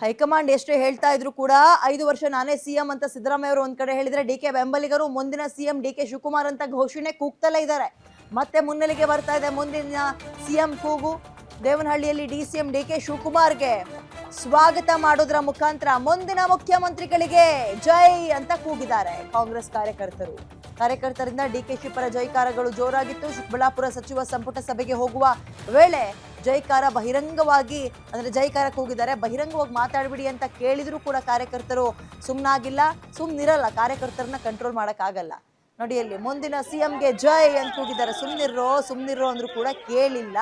High command ಎಷ್ಟೇ ಹೇಳ್ತಾ ಇದ್ರು ಕೂಡ ಐದು ವರ್ಷ ನಾನೇ ಸಿಎಂ ಅಂತ ಸಿದ್ದರಾಮಯ್ಯ ಅವರು ಒಂದ್ ಕಡೆ ಹೇಳಿದ್ರೆ ಡಿ ಕೆ ಬೆಂಬಲಿಗರು ಮುಂದಿನ ಸಿಎಂ ಡಿ ಕೆ ಶಿವಕುಮಾರ್ ಅಂತ ಘೋಷಣೆ ಕೂಗ್ತಲೇ ಇದ್ದಾರೆ. ಮತ್ತೆ ಮುನ್ನೆಲೆಗೆ ಬರ್ತಾ ಇದೆ ಮುಂದಿನ ಸಿಎಂ ಕೂಗು. ದೇವನಹಳ್ಳಿಯಲ್ಲಿ ಡಿ ಸಿಎಂ ಡಿ ಕೆ ಶಿವಕುಮಾರ್ಗೆ ಸ್ವಾಗತ ಮಾಡೋದ್ರ ಮುಖಾಂತರ ಮುಂದಿನ ಮುಖ್ಯಮಂತ್ರಿಗಳಿಗೆ ಜೈ ಅಂತ ಕೂಗಿದ್ದಾರೆ ಕಾಂಗ್ರೆಸ್ ಕಾರ್ಯಕರ್ತರು. ಕಾರ್ಯಕರ್ತರಿಂದ ಡಿ ಕೆ ಶಿವಪರ ಜೈಕಾರಗಳು ಜೋರಾಗಿತ್ತು. ಚಿಕ್ಕಬಳ್ಳಾಪುರ ಸಚಿವ ಸಂಪುಟ ಸಭೆಗೆ ಹೋಗುವ ವೇಳೆ ಜೈಕಾರ ಬಹಿರಂಗವಾಗಿ, ಅಂದ್ರೆ ಜೈಕಾರ ಕೂಗಿದ್ದಾರೆ ಬಹಿರಂಗವಾಗಿ ಮಾತಾಡ್ಬಿಡಿ ಅಂತ ಕೇಳಿದರೂ ಕೂಡ ಕಾರ್ಯಕರ್ತರು ಸುಮ್ನಾಗಿಲ್ಲ, ಸುಮ್ನಿರಲ್ಲ, ಕಾರ್ಯಕರ್ತರನ್ನ ಕಂಟ್ರೋಲ್ ಮಾಡೋಕ್ಕಾಗಲ್ಲ. ನೋಡಿ ಅಲ್ಲಿ ಮುಂದಿನ ಸಿಎಂಗೆ ಜೈ ಅಂತ ಕೂಗಿದ್ದಾರೆ. ಸುಮ್ನಿರೋ ಸುಮ್ನಿರೋ ಅಂದ್ರೂ ಕೂಡ ಕೇಳಿಲ್ಲ.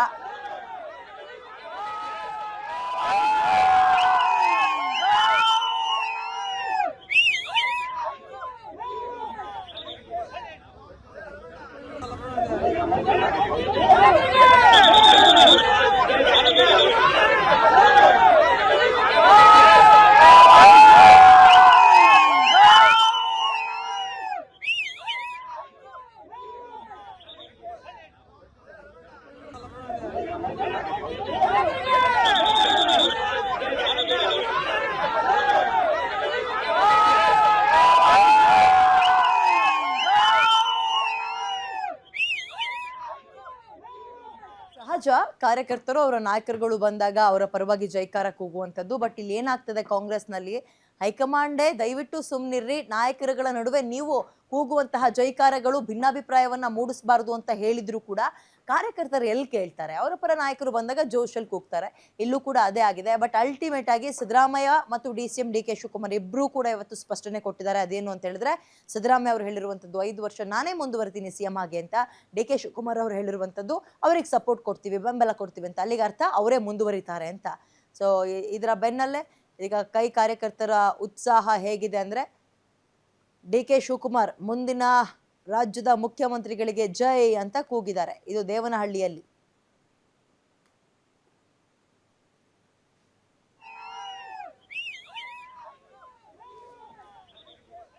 ಸಹಜ ಕಾರ್ಯಕರ್ತರು ಅವರ ನಾಯಕರುಗಳು ಬಂದಾಗ ಅವರ ಪರವಾಗಿ ಜೈಕಾರ ಕೂಗುವಂಥದ್ದು ಬಟ್ ಇಲ್ಲಿ ಏನಾಗ್ತದೆ ಕಾಂಗ್ರೆಸ್ನಲ್ಲಿ? ಹೈಕಮಾಂಡೇ ದಯವಿಟ್ಟು ಸುಮ್ಮನಿರ್ರಿ ನಾಯಕರುಗಳ ನಡುವೆ ನೀವು ಕೂಗುವಂತಹ ಜೈಕಾರಗಳು, ಭಿನ್ನಾಭಿಪ್ರಾಯವನ್ನ ಮೂಡಿಸಬಾರದು ಅಂತ ಹೇಳಿದ್ರು ಕೂಡ ಕಾರ್ಯಕರ್ತರು ಎಲ್ಲಿ ಕೇಳ್ತಾರೆ? ಅವರ ಪರ ನಾಯಕರು ಬಂದಾಗ ಜೋಶಲ್ಲಿ ಕೂಗ್ತಾರೆ. ಇಲ್ಲೂ ಕೂಡ ಅದೇ ಆಗಿದೆ. ಬಟ್ ಅಲ್ಟಿಮೇಟ್ ಆಗಿ ಸಿದ್ದರಾಮಯ್ಯ ಮತ್ತು D C M D K Shivakumar ಇಬ್ಬರೂ ಕೂಡ ಇವತ್ತು ಸ್ಪಷ್ಟನೆ ಕೊಟ್ಟಿದ್ದಾರೆ. ಅದೇನು ಅಂತ ಹೇಳಿದ್ರೆ, ಸಿದ್ದರಾಮಯ್ಯ ಅವರು ಹೇಳಿರುವಂಥದ್ದು ಐದು ವರ್ಷ ನಾನೇ ಮುಂದುವರಿತೀನಿ ಸಿ ಎಂ ಆಗಿ ಅಂತ ಡಿ ಕೆ ಶಿವಕುಮಾರ್ ಅವರು ಹೇಳಿರುವಂಥದ್ದು. ಅವ್ರಿಗೆ ಸಪೋರ್ಟ್ ಕೊಡ್ತೀವಿ, ಬೆಂಬಲ ಕೊಡ್ತೀವಿ ಅಂತ. ಅಲ್ಲಿಗೆ ಅರ್ಥ ಅವರೇ ಮುಂದುವರಿತಾರೆ ಅಂತ. ಸೊ ಇದರ ಬೆನ್ನಲ್ಲೇ ಈಗ ಕೈ ಕಾರ್ಯಕರ್ತರ ಉತ್ಸಾಹ ಹೇಗಿದೆ ಅಂದರೆ ಡಿ ಕೆ ಶಿವಕುಮಾರ್ ಮುಂದಿನ ರಾಜ್ಯದ ಮುಖ್ಯಮಂತ್ರಿಗಳಿಗೆ ಜೈ ಅಂತ ಕೂಗಿದ್ದಾರೆ. ಇದು ದೇವನಹಳ್ಳಿಯಲ್ಲಿ.